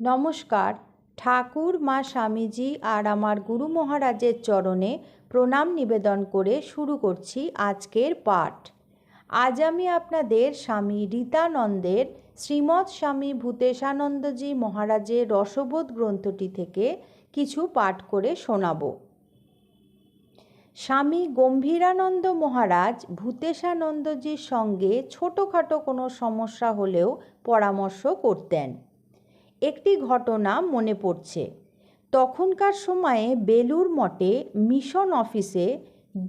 নমস্কার, ঠাকুর, মা স্বামীজি আর আমার গুরু মহারাজের চরণে প্রণাম নিবেদন করে শুরু করছি আজকের পাঠ। আজ আমি আপনাদের স্বামী রীতানন্দের শ্রীমৎ স্বামী ভূতেশানন্দজি মহারাজের রসবোধ গ্রন্থটি থেকে কিছু পাঠ করে শোনাব। স্বামী গম্ভীরানন্দ মহারাজ ভূতেশানন্দজির সঙ্গে ছোটোখাটো কোনো সমস্যা হলেও পরামর্শ করতেন। একটি ঘটনা মনে পড়ছে। তখনকার সময়ে বেলুর মঠে মিশন অফিসে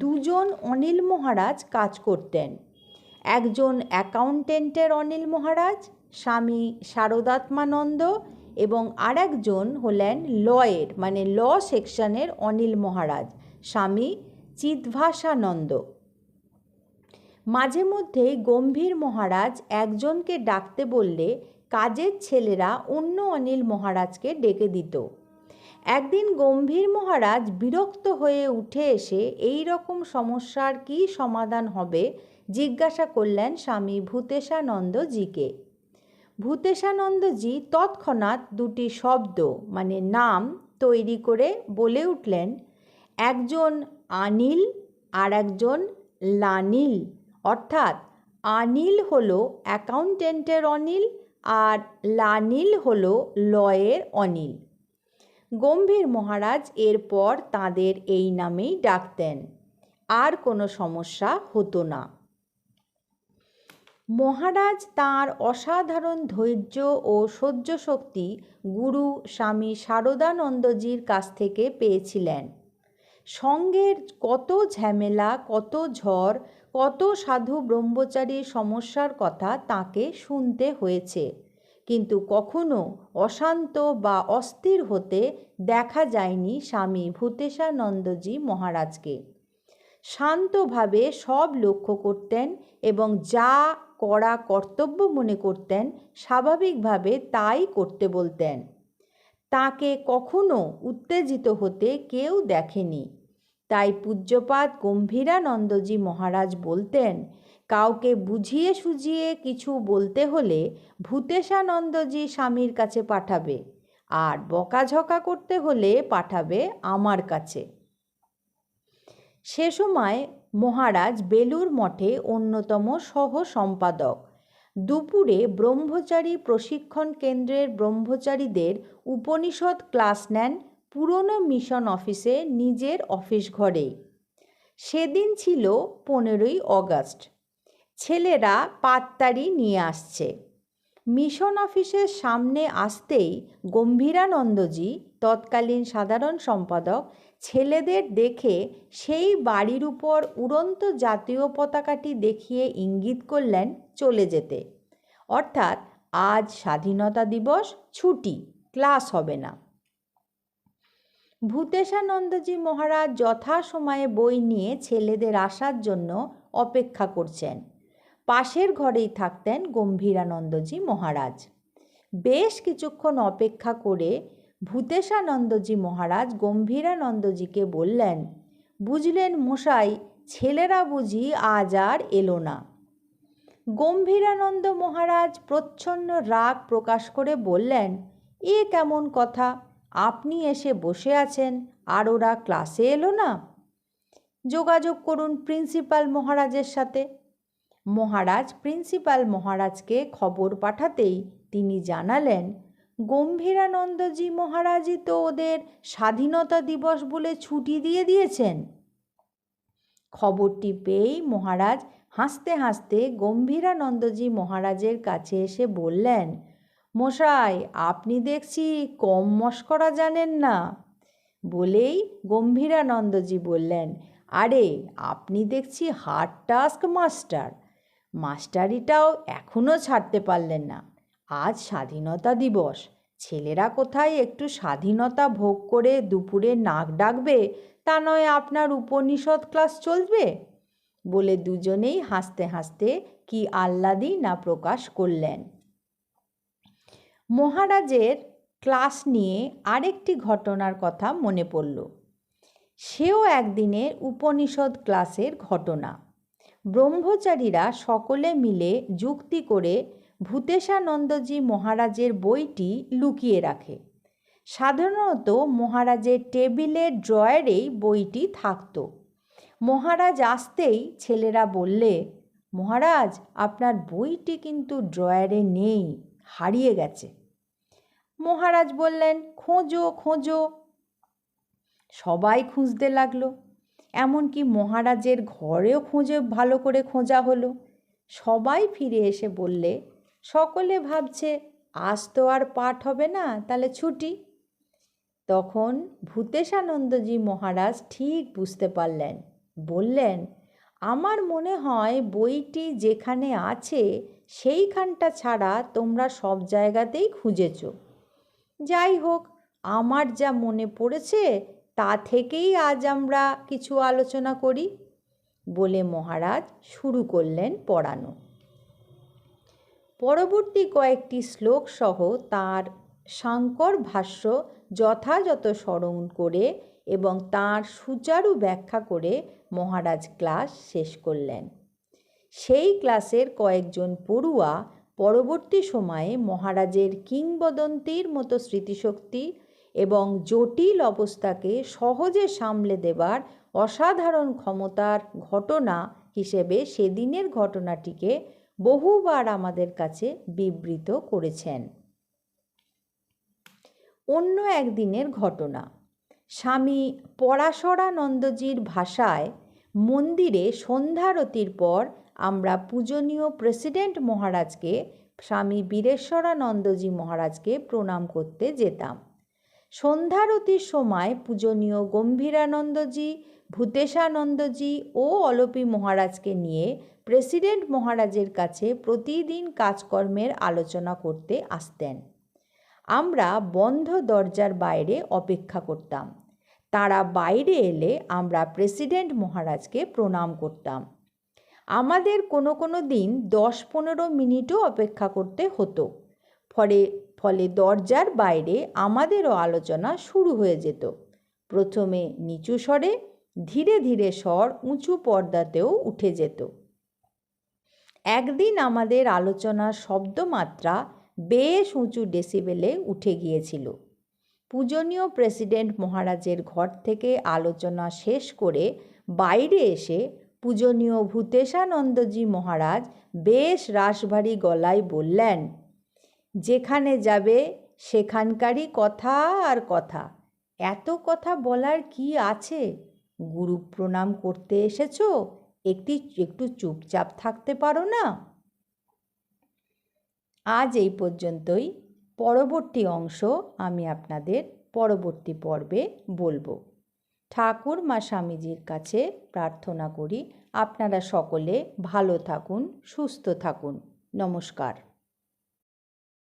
দুজন অনিল মহারাজ কাজ করতেন। একজন অ্যাকাউন্টেন্টের অনিল মহারাজ, স্বামী শারদাত্মানন্দ এবং আরেকজন হলেন লয়ের মানে ল সেকশনের অনিল মহারাজ, স্বামী চিদ্ভাসানন্দ। মাঝে মধ্যে গম্ভীর মহারাজ একজনকে ডাকতে বললে কাজের ছেলেরা অন্য অনিল মহারাজকে ডেকে দিত। একদিন গম্ভীর মহারাজ বিরক্ত হয়ে উঠে এসে, এই রকম সমস্যার কি সমাধান হবে? জিজ্ঞাসা করলেন স্বামী ভূতেশানন্দজিকে। ভূতেশানন্দজি তৎক্ষণাৎ দুটি শব্দ মানে নাম, তৈরি করে বলে উঠলেন, একজন আনিল আর একজন লানিল। অর্থাৎ আনিল হলো অ্যাকাউন্টেন্টের অনিল আর লানিল হল লয়ের অনিল। গম্ভীর মহারাজ এরপর তাদের এই নামেই ডাকতেন। আর কোনো সমস্যা হতো না। মহারাজ তাঁর অসাধারণ ধৈর্য ও সহ্য শক্তি গুরু স্বামী শারদানন্দজির কাছ থেকে পেয়েছিলেন। সঙ্গের কত ঝামেলা, কত ঝড় কত সাধু ব্রহ্মচারীর সমস্যার কথা তাকে শুনতে হয়েছে। কিন্তু কখনো অশান্ত বা অস্থির হতে দেখা যায়নি স্বামী ভূতেশানন্দজি মহারাজকে। শান্তভাবে সব লক্ষ্য করতেন এবং যা করা কর্তব্য মনে করতেন স্বাভাবিকভাবে তাই করতে বলতেন। তাকে কখনো উত্তেজিত হতে কেউ দেখেনি। তাই পূজ্যপাত গম্ভীরানন্দজি মহারাজ বলতেন, কাউকে বুঝিয়ে সুঝিয়ে কিছু বলতে হলে ভূতেশানন্দজি স্বামীর কাছে পাঠাবে, আর বকাঝকা করতে হলে পাঠাবে আমার কাছে। সে সময় মহারাজ বেলুর মঠে অন্যতম সহ সম্পাদক। দুপুরে ব্রহ্মচারী প্রশিক্ষণ কেন্দ্রের ব্রহ্মচারীদের উপনিষদ ক্লাস নেন পুরনো মিশন অফিসে নিজের অফিস ঘরেই সেদিন ছিল পনেরোই অগাস্ট। ছেলেরা পাত্তারি নিয়ে আসছে। মিশন অফিসের সামনে আসতেই গম্ভীরানন্দজি, তৎকালীন সাধারণ সম্পাদক, ছেলেদের দেখে সেই বাড়ির উপর উড়ন্ত জাতীয় পতাকাটি দেখিয়ে ইঙ্গিত করলেন চলে যেতে। অর্থাৎ আজ স্বাধীনতা দিবস, ছুটি, ক্লাস হবে না। ভূতেশানন্দজি মহারাজ যথাসময়ে বই নিয়ে ছেলেদের আসার জন্য অপেক্ষা করছেন। পাশের ঘরেই থাকতেন গম্ভীরানন্দজি মহারাজ। বেশ কিছুক্ষণ অপেক্ষা করে ভূতেশানন্দজি মহারাজ গম্ভীরানন্দজিকে বললেন, বুঝলেন মশাই, ছেলেরা বুঝি আজ আর এলো না। গম্ভীরানন্দ মহারাজ প্রচ্ছন্ন রাগ প্রকাশ করে বললেন, এ কেমন কথা? আপনি এসে বসে আছেন, আর ওরা ক্লাসে এলো না? যোগাযোগ করুন প্রিন্সিপাল মহারাজের সাথে। মহারাজ প্রিন্সিপাল মহারাজকে খবর পাঠাতেই তিনি জানালেন, গম্ভীরানন্দজি মহারাজই তো ওদের স্বাধীনতা দিবস বলে ছুটি দিয়ে দিয়েছেন। খবরটি পেয়েই মহারাজ হাসতে হাসতে গম্ভীরানন্দজি মহারাজের কাছে এসে বললেন মশাই, আপনি দেখছি কম মস্করা জানেন না। বলেই গম্ভীরানন্দজি বললেন, আরে, আপনি দেখছি হার্ড টাস্ক মাস্টার। মাস্টারিটাও এখনও ছাড়তে পারলেন না। আজ স্বাধীনতা দিবস। ছেলেরা কোথায় একটু স্বাধীনতা ভোগ করে দুপুরে নাক ডাকবে, তা নয় আপনার উপনিষদ ক্লাস চলবে? বলে দুজনেই হাসতে হাসতে কি আহ্লাদি না প্রকাশ করলেন। মহারাজের ক্লাস নিয়ে আরেকটি ঘটনার কথা মনে পড়ল। সেও একদিনের উপনিষদ ক্লাসের ঘটনা। ব্রহ্মচারীরা সকলে মিলে যুক্তি করে ভূতেশানন্দজি মহারাজের বইটি লুকিয়ে রাখে। সাধারণত মহারাজের টেবিলের ড্রয়ারেই বইটি থাকত। মহারাজ আসতেই ছেলেরা বললে, মহারাজ, আপনার বইটি কিন্তু ড্রয়ারে নেই, হারিয়ে গেছে। মহারাজ বললেন, খোঁজো খোঁজো। সবাই খুঁজতে লাগল। এমনকি মহারাজের ঘরেও খুঁজে ভালো করে খোঁজা হলো। সবাই ফিরে এসে বললে, সকলে ভাবছে আজ তো আর পাঠ হবে না, তাহলে ছুটি। তখন ভূতেশানন্দজি মহারাজ ঠিক বুঝতে পারলেন। বললেন, আমার মনে হয় বইটি যেখানে আছে, সেইখানটা ছাড়া তোমরা সব জায়গাতেই খুঁজেছ। যাই হোক, আমার যা মনে পড়েছে, তা থেকেই আজ আমরা কিছু আলোচনা করি, বলে মহারাজ শুরু করলেন পড়ানো। পরবর্তী কয়েকটি শ্লোক সহ তার সাংকর ভাষ্য যথাযথ স্মরণ করে এবং তার সুচারু ব্যাখ্যা করে মহারাজ ক্লাস শেষ করলেন। সেই ক্লাসের কয়েকজন পড়ুয়া পরবর্তী সময়ে মহারাজের কিংবদন্তির মতো স্মৃতিশক্তি এবং জটিল অবস্থাকে সহজে সামলে দেবার অসাধারণ ক্ষমতার ঘটনা হিসেবে সেদিনের ঘটনাটিকে বহুবার আমাদের কাছে বিবৃত করেছেন। অন্য একদিনের ঘটনা, স্বামী পরাশরানন্দজির ভাষায় মন্দিরে সন্ধ্যারতির পর আমরা পূজনীয় প্রেসিডেন্ট মহারাজকে, স্বামী বীরেশ্বরানন্দজি মহারাজকে প্রণাম করতে যেতাম। সন্ধ্যারতির সময় পূজনীয় গম্ভীরানন্দজি, ভূতেশানন্দজি ও অলপী মহারাজকে নিয়ে প্রেসিডেন্ট মহারাজের কাছে প্রতিদিন কাজকর্মের আলোচনা করতে আসতেন। আমরা বন্ধ দরজার বাইরে অপেক্ষা করতাম। তারা বাইরে এলে আমরা প্রেসিডেন্ট মহারাজকে প্রণাম করতাম। আমাদের কোনো কোনো দিন দশ পনেরো মিনিটও অপেক্ষা করতে হতো। ফলে ফলে দরজার বাইরে আমাদেরও আলোচনা শুরু হয়ে যেত। প্রথমে নিচু স্বরে, ধীরে ধীরে স্বর উঁচু পর্দাতেও উঠে যেত। একদিন আমাদের আলোচনার শব্দমাত্রা বেশ উঁচু ডেসিবেলে উঠে গিয়েছিল। পূজনীয় প্রেসিডেন্ট মহারাজের ঘর থেকে আলোচনা শেষ করে বাইরে এসে পূজনীয় ভূতেশানন্দজি মহারাজ বেশ রাসভারী গলায় বললেন, যেখানে যাবে সেখানকারই কথা আর কথা। এত কথা বলার কি আছে? গুরু প্রণাম করতে এসেছ? একটি, একটু চুপচাপ থাকতে পারো না? আজ এই পর্যন্তই। পরবর্তী অংশ আমি আপনাদের পরবর্তী পর্বে বলব। ঠাকুর মা স্বামীজির কাছে প্রার্থনা করি। আপনারা সকলে ভালো থাকুন সুস্থ থাকুন। নমস্কার।